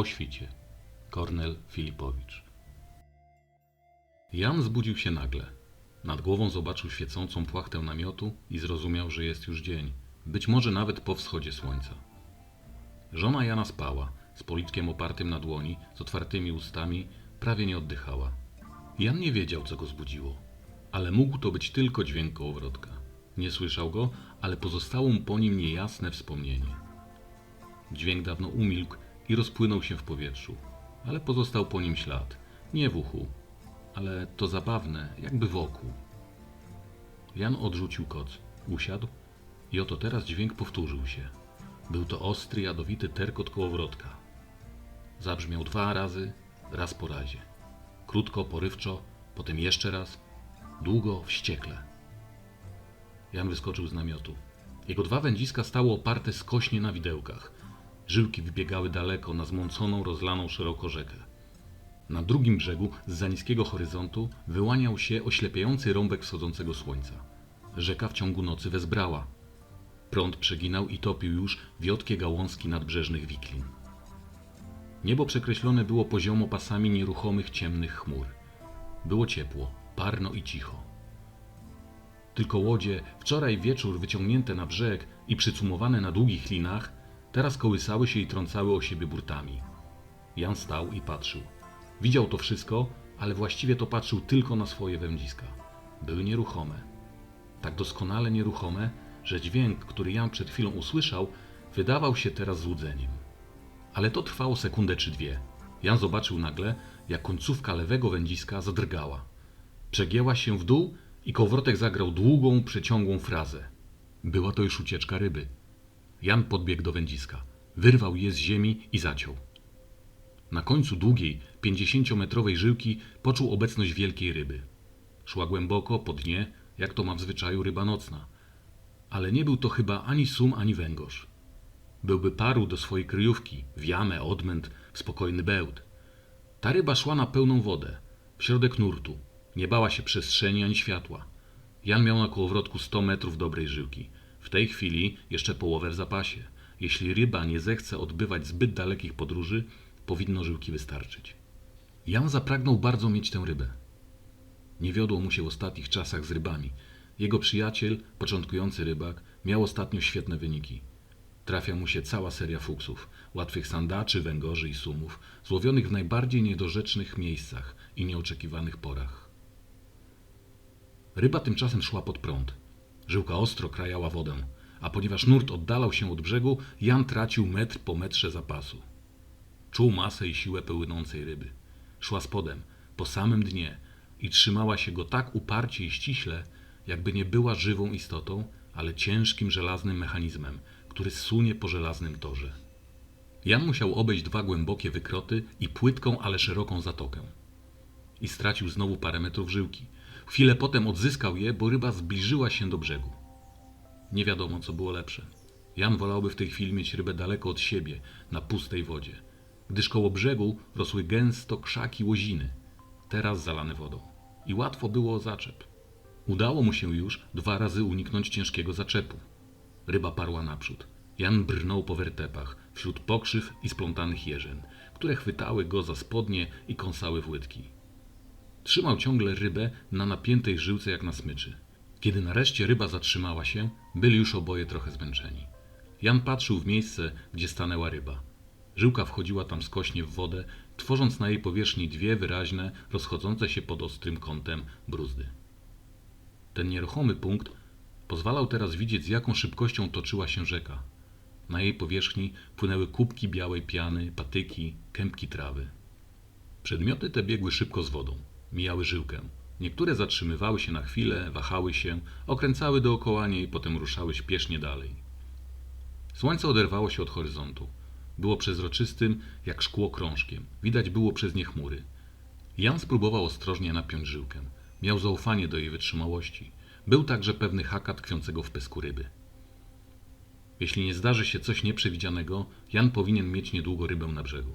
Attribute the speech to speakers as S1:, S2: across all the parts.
S1: O świcie. Kornel Filipowicz. Jan zbudził się nagle. Nad głową zobaczył świecącą płachtę namiotu i zrozumiał, że jest już dzień, być może nawet po wschodzie słońca. Żona Jana spała, z policzkiem opartym na dłoni, z otwartymi ustami, prawie nie oddychała. Jan nie wiedział, co go zbudziło, ale mógł to być tylko dźwięk kołowrotka. Nie słyszał go, ale pozostało mu po nim niejasne wspomnienie. Dźwięk dawno umilkł i rozpłynął się w powietrzu, ale pozostał po nim ślad. Nie w uchu, ale to zabawne, jakby wokół. Jan odrzucił koc, usiadł i oto teraz dźwięk powtórzył się. Był to ostry, jadowity terkot kołowrotka. Zabrzmiał dwa razy, raz po razie. Krótko, porywczo, potem jeszcze raz, długo, wściekle. Jan wyskoczył z namiotu. Jego dwa wędziska stały oparte skośnie na widełkach. Żyłki wybiegały daleko na zmąconą, rozlaną szeroko rzekę. Na drugim brzegu, z za niskiego horyzontu, wyłaniał się oślepiający rąbek wschodzącego słońca. Rzeka w ciągu nocy wezbrała. Prąd przeginał i topił już wiotkie gałązki nadbrzeżnych wiklin. Niebo przekreślone było poziomo pasami nieruchomych, ciemnych chmur. Było ciepło, parno i cicho. Tylko łodzie, wczoraj wieczór wyciągnięte na brzeg i przycumowane na długich linach, teraz kołysały się i trącały o siebie burtami. Jan stał i patrzył. Widział to wszystko, ale właściwie to patrzył tylko na swoje wędziska. Były nieruchome. Tak doskonale nieruchome, że dźwięk, który Jan przed chwilą usłyszał, wydawał się teraz złudzeniem. Ale to trwało sekundę czy dwie. Jan zobaczył nagle, jak końcówka lewego wędziska zadrgała. Przegięła się w dół i kołowrotek zagrał długą, przeciągłą frazę. Była to już ucieczka ryby. Jan podbiegł do wędziska, wyrwał je z ziemi i zaciął. Na końcu długiej, pięćdziesięciometrowej żyłki poczuł obecność wielkiej ryby. Szła głęboko, po dnie, jak to ma w zwyczaju ryba nocna. Ale nie był to chyba ani sum, ani węgorz. Byłby paru do swojej kryjówki, w jamę, odmęt, w spokojny bełt. Ta ryba szła na pełną wodę, w środek nurtu. Nie bała się przestrzeni ani światła. Jan miał na kołowrotku 100 metrów dobrej żyłki. W tej chwili jeszcze połowę w zapasie. Jeśli ryba nie zechce odbywać zbyt dalekich podróży, powinno żyłki wystarczyć. Jan zapragnął bardzo mieć tę rybę. Nie wiodło mu się w ostatnich czasach z rybami. Jego przyjaciel, początkujący rybak, miał ostatnio świetne wyniki. Trafia mu się cała seria fuksów, łatwych sandaczy, węgorzy i sumów, złowionych w najbardziej niedorzecznych miejscach i nieoczekiwanych porach. Ryba tymczasem szła pod prąd. Żyłka ostro krajała wodę, a ponieważ nurt oddalał się od brzegu, Jan tracił metr po metrze zapasu. Czuł masę i siłę płynącej ryby. Szła spodem, po samym dnie i trzymała się go tak uparcie i ściśle, jakby nie była żywą istotą, ale ciężkim żelaznym mechanizmem, który sunie po żelaznym torze. Jan musiał obejść dwa głębokie wykroty i płytką, ale szeroką zatokę. I stracił znowu parę metrów żyłki. Chwilę potem odzyskał je, bo ryba zbliżyła się do brzegu. Nie wiadomo, co było lepsze. Jan wolałby w tej chwili mieć rybę daleko od siebie, na pustej wodzie, gdyż koło brzegu rosły gęsto krzaki łoziny, teraz zalane wodą. I łatwo było o zaczep. Udało mu się już dwa razy uniknąć ciężkiego zaczepu. Ryba parła naprzód. Jan brnął po wertepach, wśród pokrzyw i splątanych jeżyn, które chwytały go za spodnie i kąsały w łydki. Trzymał ciągle rybę na napiętej żyłce jak na smyczy. Kiedy nareszcie ryba zatrzymała się, byli już oboje trochę zmęczeni. Jan patrzył w miejsce, gdzie stanęła ryba. Żyłka wchodziła tam skośnie w wodę, tworząc na jej powierzchni dwie wyraźne, rozchodzące się pod ostrym kątem bruzdy. Ten nieruchomy punkt pozwalał teraz widzieć, z jaką szybkością toczyła się rzeka. Na jej powierzchni płynęły kubki białej piany, patyki, kępki trawy. Przedmioty te biegły szybko z wodą, mijały żyłkę. Niektóre zatrzymywały się na chwilę, wahały się, okręcały dookoła niej, potem ruszały śpiesznie dalej. Słońce oderwało się od horyzontu. Było przezroczystym, jak szkło krążkiem. Widać było przez nie chmury. Jan spróbował ostrożnie napiąć żyłkę. Miał zaufanie do jej wytrzymałości. Był także pewny haka tkwiącego w pysku ryby. Jeśli nie zdarzy się coś nieprzewidzianego, Jan powinien mieć niedługo rybę na brzegu.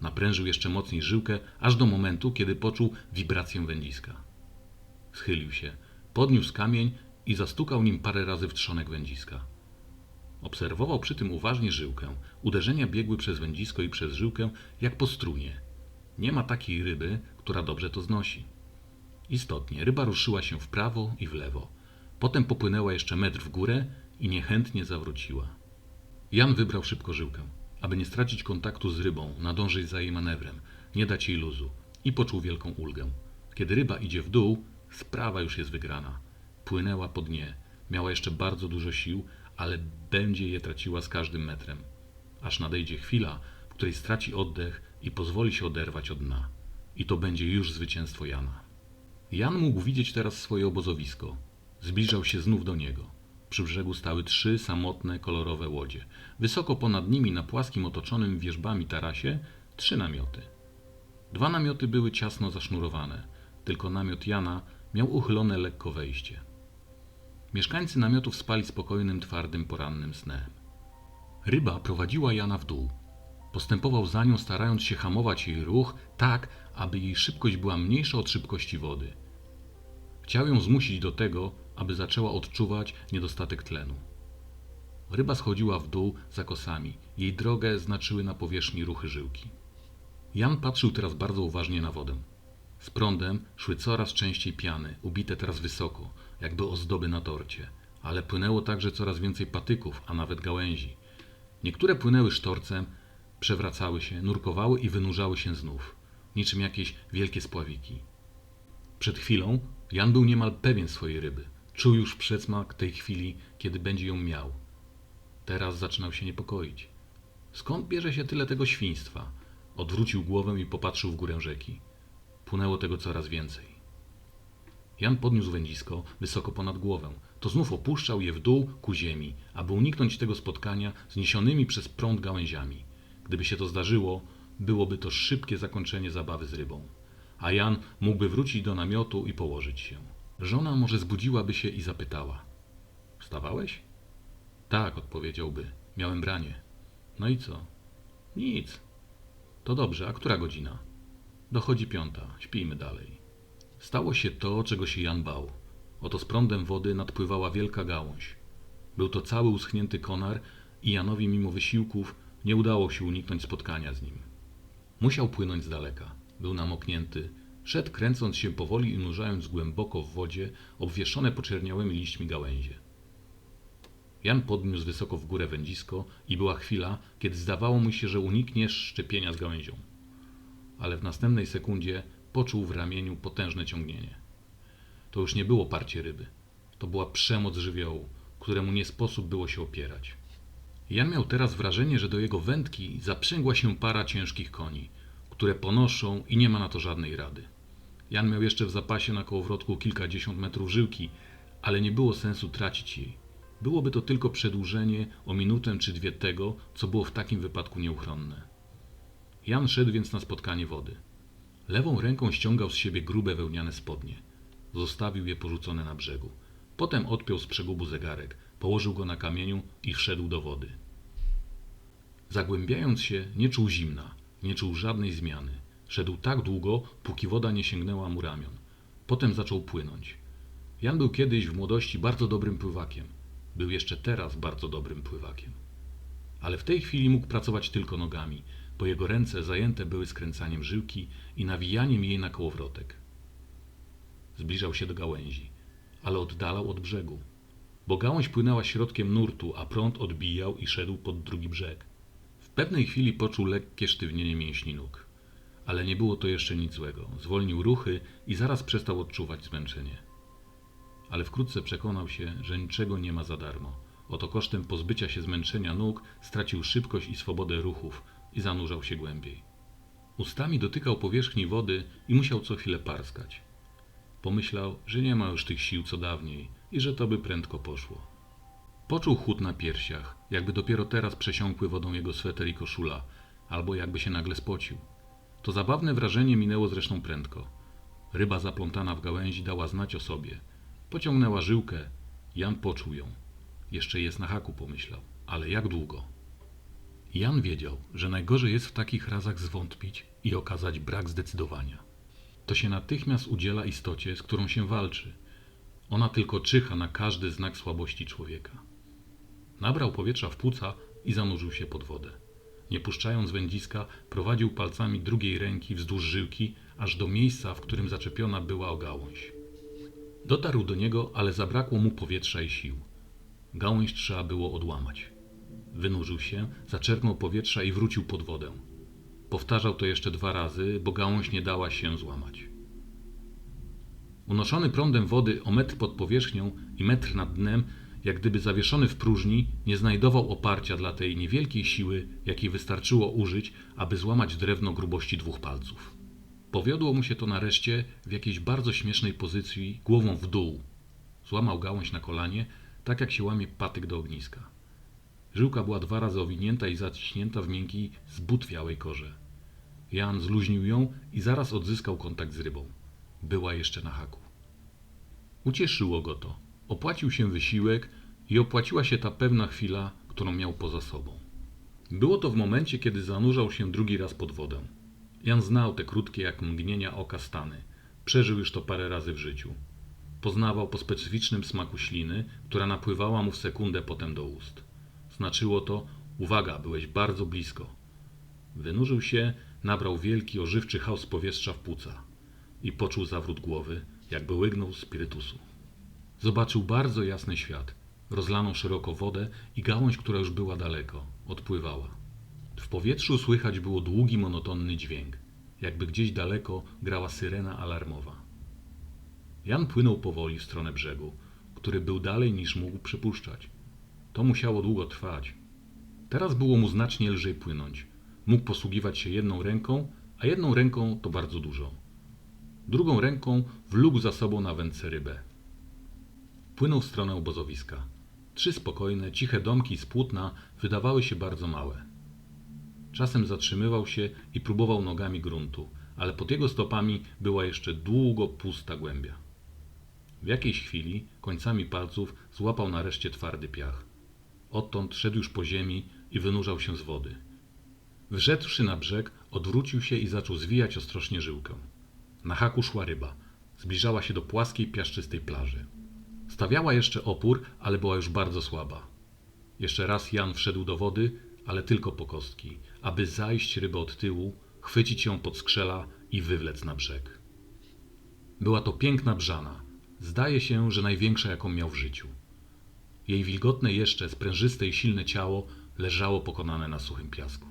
S1: Naprężył jeszcze mocniej żyłkę, aż do momentu, kiedy poczuł wibrację wędziska. Schylił się, podniósł kamień i zastukał nim parę razy w trzonek wędziska. Obserwował przy tym uważnie żyłkę. Uderzenia biegły przez wędzisko i przez żyłkę jak po strunie. Nie ma takiej ryby, która dobrze to znosi. Istotnie, ryba ruszyła się w prawo i w lewo. Potem popłynęła jeszcze metr w górę i niechętnie zawróciła. Jan wybrał szybko żyłkę, aby nie stracić kontaktu z rybą, nadążyć za jej manewrem, nie dać jej luzu i poczuł wielką ulgę. Kiedy ryba idzie w dół, sprawa już jest wygrana. Płynęła po dnie, miała jeszcze bardzo dużo sił, ale będzie je traciła z każdym metrem. Aż nadejdzie chwila, w której straci oddech i pozwoli się oderwać od dna. I to będzie już zwycięstwo Jana. Jan mógł widzieć teraz swoje obozowisko. Zbliżał się znów do niego. Przy brzegu stały trzy samotne, kolorowe łodzie. Wysoko ponad nimi, na płaskim, otoczonym wierzbami tarasie, trzy namioty. Dwa namioty były ciasno zasznurowane, tylko namiot Jana miał uchylone lekko wejście. Mieszkańcy namiotów spali spokojnym, twardym, porannym snem. Ryba prowadziła Jana w dół. Postępował za nią, starając się hamować jej ruch tak, aby jej szybkość była mniejsza od szybkości wody. Chciał ją zmusić do tego, aby zaczęła odczuwać niedostatek tlenu. Ryba schodziła w dół za kosami. Jej drogę znaczyły na powierzchni ruchy żyłki. Jan patrzył teraz bardzo uważnie na wodę. Z prądem szły coraz częściej piany, ubite teraz wysoko, jakby ozdoby na torcie, ale płynęło także coraz więcej patyków, a nawet gałęzi. Niektóre płynęły sztorcem, przewracały się, nurkowały i wynurzały się znów, niczym jakieś wielkie spławiki. Przed chwilą Jan był niemal pewien swojej ryby. Czuł już przedsmak tej chwili, kiedy będzie ją miał. Teraz zaczynał się niepokoić. Skąd bierze się tyle tego świństwa? Odwrócił głowę i popatrzył w górę rzeki. Płynęło tego coraz więcej. Jan podniósł wędzisko wysoko ponad głowę. To znów opuszczał je w dół ku ziemi, aby uniknąć tego spotkania z niesionymi przez prąd gałęziami. Gdyby się to zdarzyło, byłoby to szybkie zakończenie zabawy z rybą. A Jan mógłby wrócić do namiotu i położyć się. Żona może zbudziłaby się i zapytała: Wstawałeś? Tak, odpowiedziałby. Miałem branie. No i co? Nic. To dobrze, a która godzina? Dochodzi piąta, śpijmy dalej. Stało się to, czego się Jan bał. Oto z prądem wody nadpływała wielka gałąź. Był to cały uschnięty konar i Janowi mimo wysiłków nie udało się uniknąć spotkania z nim. Musiał płynąć z daleka. Był namoknięty. Szedł kręcąc się powoli i nurzając głęboko w wodzie obwieszone poczerniałymi liśćmi gałęzie. Jan podniósł wysoko w górę wędzisko i była chwila, kiedy zdawało mu się, że uniknie szczepienia z gałęzią. Ale w następnej sekundzie poczuł w ramieniu potężne ciągnienie. To już nie było parcie ryby. To była przemoc żywiołu, któremu nie sposób było się opierać. Jan miał teraz wrażenie, że do jego wędki zaprzęgła się para ciężkich koni, które ponoszą i nie ma na to żadnej rady. Jan miał jeszcze w zapasie na kołowrotku kilkadziesiąt metrów żyłki, ale nie było sensu tracić jej. Byłoby to tylko przedłużenie o minutę czy dwie tego, co było w takim wypadku nieuchronne. Jan szedł więc na spotkanie wody. Lewą ręką ściągał z siebie grube wełniane spodnie. Zostawił je porzucone na brzegu. Potem odpiął z przegubu zegarek, położył go na kamieniu i wszedł do wody. Zagłębiając się, nie czuł zimna, nie czuł żadnej zmiany. Szedł tak długo, póki woda nie sięgnęła mu ramion. Potem zaczął płynąć. Jan był kiedyś w młodości bardzo dobrym pływakiem. Był jeszcze teraz bardzo dobrym pływakiem. Ale w tej chwili mógł pracować tylko nogami, bo jego ręce zajęte były skręcaniem żyłki i nawijaniem jej na kołowrotek. Zbliżał się do gałęzi, ale oddalał od brzegu, bo gałąź płynęła środkiem nurtu, a prąd odbijał i szedł pod drugi brzeg. Pewnej chwili poczuł lekkie sztywnienie mięśni nóg, ale nie było to jeszcze nic złego. Zwolnił ruchy i zaraz przestał odczuwać zmęczenie. Ale wkrótce przekonał się, że niczego nie ma za darmo. Oto kosztem pozbycia się zmęczenia nóg stracił szybkość i swobodę ruchów i zanurzał się głębiej. Ustami dotykał powierzchni wody i musiał co chwilę parskać. Pomyślał, że nie ma już tych sił co dawniej i że to by prędko poszło. Poczuł chłód na piersiach, jakby dopiero teraz przesiąkły wodą jego sweter i koszula, albo jakby się nagle spocił. To zabawne wrażenie minęło zresztą prędko. Ryba zaplątana w gałęzi dała znać o sobie. Pociągnęła żyłkę. Jan poczuł ją. Jeszcze jest na haku, pomyślał. Ale jak długo? Jan wiedział, że najgorzej jest w takich razach zwątpić i okazać brak zdecydowania. To się natychmiast udziela istocie, z którą się walczy. Ona tylko czyha na każdy znak słabości człowieka. Nabrał powietrza w płuca i zanurzył się pod wodę. Nie puszczając wędziska, prowadził palcami drugiej ręki wzdłuż żyłki, aż do miejsca, w którym zaczepiona była o gałąź. Dotarł do niego, ale zabrakło mu powietrza i sił. Gałąź trzeba było odłamać. Wynurzył się, zaczerpnął powietrza i wrócił pod wodę. Powtarzał to jeszcze dwa razy, bo gałąź nie dała się złamać. Unoszony prądem wody o metr pod powierzchnią i metr nad dnem, jak gdyby zawieszony w próżni, nie znajdował oparcia dla tej niewielkiej siły, jakiej wystarczyło użyć, aby złamać drewno grubości dwóch palców. Powiodło mu się to nareszcie w jakiejś bardzo śmiesznej pozycji, głową w dół. Złamał gałąź na kolanie, tak jak się łamie patyk do ogniska. Żyłka była dwa razy owinięta i zaciśnięta w miękkiej, zbutwiałej korze. Jan zluźnił ją i zaraz odzyskał kontakt z rybą. Była jeszcze na haku. Ucieszyło go to. Opłacił się wysiłek i opłaciła się ta pewna chwila, którą miał poza sobą. Było to w momencie, kiedy zanurzał się drugi raz pod wodę. Jan znał te krótkie jak mgnienia oka stany. Przeżył już to parę razy w życiu. Poznawał po specyficznym smaku śliny, która napływała mu w sekundę potem do ust. Znaczyło to, uwaga, byłeś bardzo blisko. Wynurzył się, nabrał wielki, ożywczy chaos powietrza w płuca i poczuł zawrót głowy, jakby łygnął spirytusu. Zobaczył bardzo jasny świat, rozlaną szeroko wodę i gałąź, która już była daleko, odpływała. W powietrzu słychać było długi, monotonny dźwięk, jakby gdzieś daleko grała syrena alarmowa. Jan płynął powoli w stronę brzegu, który był dalej niż mógł przypuszczać. To musiało długo trwać. Teraz było mu znacznie lżej płynąć. Mógł posługiwać się jedną ręką, a jedną ręką to bardzo dużo. Drugą ręką wlógł za sobą na wędce rybę. Płynął w stronę obozowiska. Trzy spokojne, ciche domki z płótna wydawały się bardzo małe. Czasem zatrzymywał się i próbował nogami gruntu, ale pod jego stopami była jeszcze długo pusta głębia. W jakiejś chwili końcami palców złapał nareszcie twardy piach. Odtąd szedł już po ziemi i wynurzał się z wody. Wszedłszy na brzeg, odwrócił się i zaczął zwijać ostrożnie żyłkę. Na haku szła ryba. Zbliżała się do płaskiej, piaszczystej plaży. Stawiała jeszcze opór, ale była już bardzo słaba. Jeszcze raz Jan wszedł do wody, ale tylko po kostki, aby zajść rybę od tyłu, chwycić ją pod skrzela i wywlec na brzeg. Była to piękna brzana. Zdaje się, że największa, jaką miał w życiu. Jej wilgotne jeszcze, sprężyste i silne ciało leżało pokonane na suchym piasku.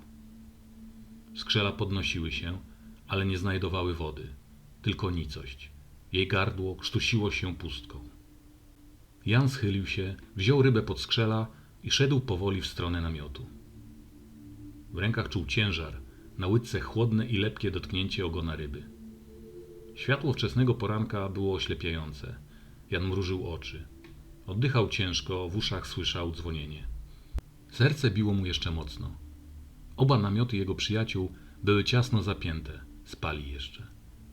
S1: Skrzela podnosiły się, ale nie znajdowały wody, tylko nicość. Jej gardło krztusiło się pustką. Jan schylił się, wziął rybę pod skrzela i szedł powoli w stronę namiotu. W rękach czuł ciężar, na łydce chłodne i lepkie dotknięcie ogona ryby. Światło wczesnego poranka było oślepiające. Jan mrużył oczy. Oddychał ciężko, w uszach słyszał dzwonienie. Serce biło mu jeszcze mocno. Oba namioty jego przyjaciół były ciasno zapięte, spali jeszcze.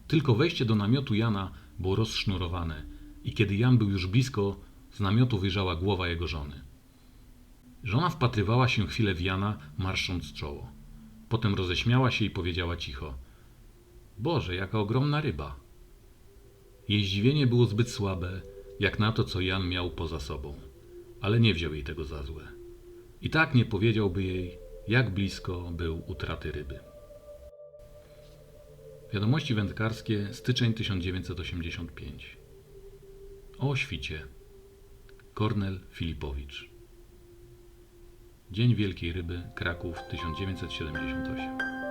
S1: Tylko wejście do namiotu Jana było rozsznurowane i kiedy Jan był już blisko, z namiotu wyjrzała głowa jego żony. Żona wpatrywała się chwilę w Jana, marszcząc czoło. Potem roześmiała się i powiedziała cicho: Boże, jaka ogromna ryba! Jej zdziwienie było zbyt słabe, jak na to, co Jan miał poza sobą, ale nie wziął jej tego za złe. I tak nie powiedziałby jej, jak blisko był utraty ryby. Wiadomości wędkarskie, styczeń 1985. O świcie. Kornel Filipowicz. Dzień Wielkiej Ryby, Kraków 1978.